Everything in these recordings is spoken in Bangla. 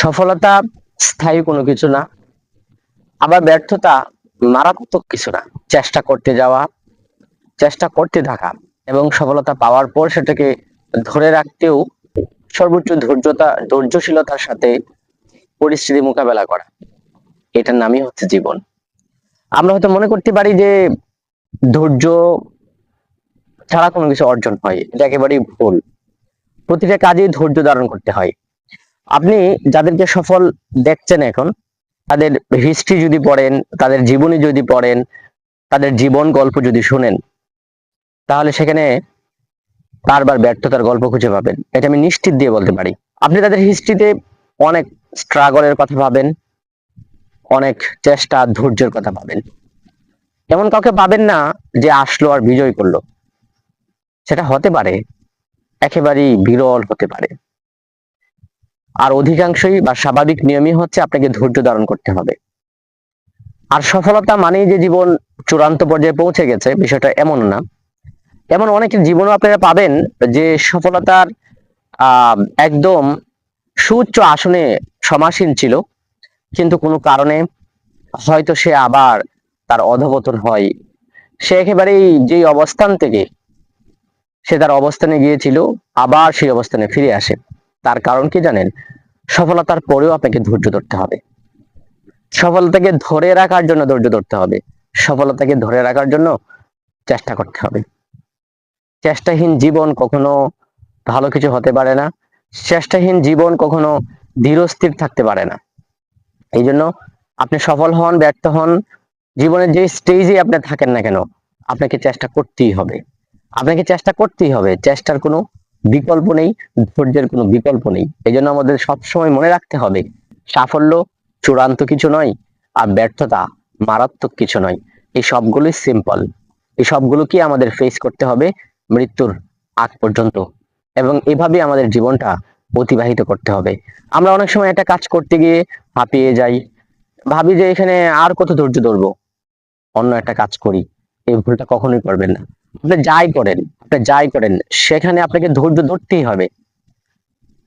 সফলতা স্থায়ী কোনো কিছু না। আবার ব্যর্থতা মারাত্মক কিছু না। চেষ্টা করতে যাওয়া, চেষ্টা করতে থাকা এবং সফলতা পাওয়ার পর সেটাকে ধরে রাখতেও সর্বোচ্চ ধৈর্যতা, ধৈর্যশীলতার সাথে পরিস্থিতি মোকাবেলা করা। এটার নামই হচ্ছে জীবন। আমরা হয়তো মনে করতে পারি যে ধৈর্য ছাড়া কোনো কিছু অর্জন হয়, এটা একেবারেই ভুল। প্রতিটা কাজেই ধৈর্য ধারণ করতে হয়। আপনি যাদেরকে সফল দেখছেন এখন, তাদের হিস্ট্রি যদি পড়েন, তাদের জীবনী যদি পড়েন, তাদের জীবন গল্প যদি শুনেন, তাহলে সেখানে বারবার ব্যর্থতার গল্প খুঁজে পাবেন। এটা আমি নিশ্চিত দিয়ে বলতে পারি। আপনি তাদের হিস্ট্রিতে অনেক স্ট্রাগলের কথা পাবেন অনেক চেষ্টা ধৈর্যের কথা পাবেন এমন কাউকে পাবেন না যে আসলো আর বিজয় করল। সেটা হতে পারে, একেবারেই বিরল হতে পারে। আর অধিকাংশই বা স্বাভাবিক নিয়মই হচ্ছে আপনাকে ধৈর্য ধারণ করতে হবে। আর সফলতা মানেই যে জীবন চূড়ান্ত পর্যায়ে পৌঁছে গেছে, বিষয়টা এমন না। এমন অনেকের জীবনও আপনারা পাবেন যে সফলতার একদম সুউচ্চ আসনে সমাসীন ছিল। কিন্তু কোনো কারণে হয়তো সে আবার তার অধপতন হয়। সে একেবারেই যেই অবস্থান থেকে সে তার অবস্থানে গিয়েছিল, আবার সেই অবস্থানে ফিরে আসে। তার কারণ কি জানেন? সফলতার পরেও আপনাকে ধৈর্য ধরতে হবে। সফলতাকে ধরে রাখার জন্য ধৈর্য ধরতে হবে। সফলতাকে ধরে রাখার জন্য চেষ্টা করতে হবে। চেষ্টাহীন জীবন কখনো ভালো কিছু হতে পারে না। চেষ্টাহীন জীবন কখনো ধীরস্থির থাকতে পারে না। এই জন্য আপনি সফল হন, ব্যর্থ হন, জীবনের যে স্টেজে আপনি থাকেন না কেন, আপনাকে চেষ্টা করতেই হবে। আপনাকে চেষ্টা করতেই হবে। চেষ্টার কোনো বিকল্প নেই, ধৈর্যের কোনো বিকল্প নেই। এই জন্য আমাদের সবসময় মনে রাখতে হবে, সাফল্য চূড়ান্ত কিছু নয় আর ব্যর্থতা মারাত্মক কিছু নয়। এই সবগুলোই সিম্পল এই সবগুলোকে আমাদের ফেস করতে হবে মৃত্যুর আগ পর্যন্ত এবং এভাবে আমাদের জীবনটা অতিবাহিত করতে হবে। আমরা অনেক সময় একটা কাজ করতে গিয়ে হাঁপিয়ে যাই, ভাবি যে এখানে আর কত ধৈর্য ধরবো। অন্য একটা কাজ করি, এই ভুলটা কখনোই করবেন না। যাই করেন আপনি যাই করেন, সেখানে আপনাকে ধৈর্য ধরতেই হবে।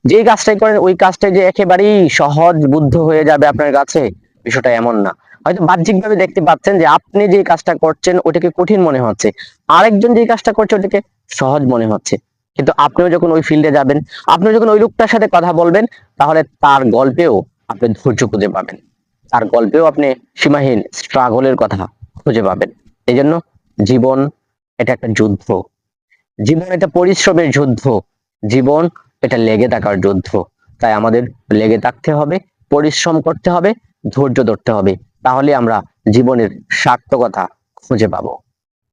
যেই কাজটাই করেন, ওই কাজটাই যে একেবারেই সহজ বুদ্ধ হয়ে যাবে আপনার কাছে, বিষয়টা এমন না। হয়তো বাহ্যিকভাবে দেখতে পাচ্ছেন যে আপনি যে কাজটা করছেন, ওটাকে কঠিন মনে হচ্ছে। আরেকজন যে কাজটা করছে, ওটাকে সহজ মনে হচ্ছে। কিন্তু আপনিও যখন ওই ফিল্ডে যাবেন আপনি যখন ওই লোকটার সাথে কথা বলবেন, তাহলে তার গল্পেও আপনি ধৈর্য খুঁজে পাবেন। তার গল্পেও আপনি সীমাহীন স্ট্রাগলের কথা খুঁজে পাবেন। এই জন্য জীবন এটা একটা যুদ্ধ। জীবন এটা পরিশ্রমের যুদ্ধ। জীবন এটা লেগে থাকার যুদ্ধ। তাই আমাদের লেগে থাকতে হবে, পরিশ্রম করতে হবে, ধৈর্য ধরতে হবে। তাহলে আমরা জীবনের সার্থকতা খুঁজে পাবো।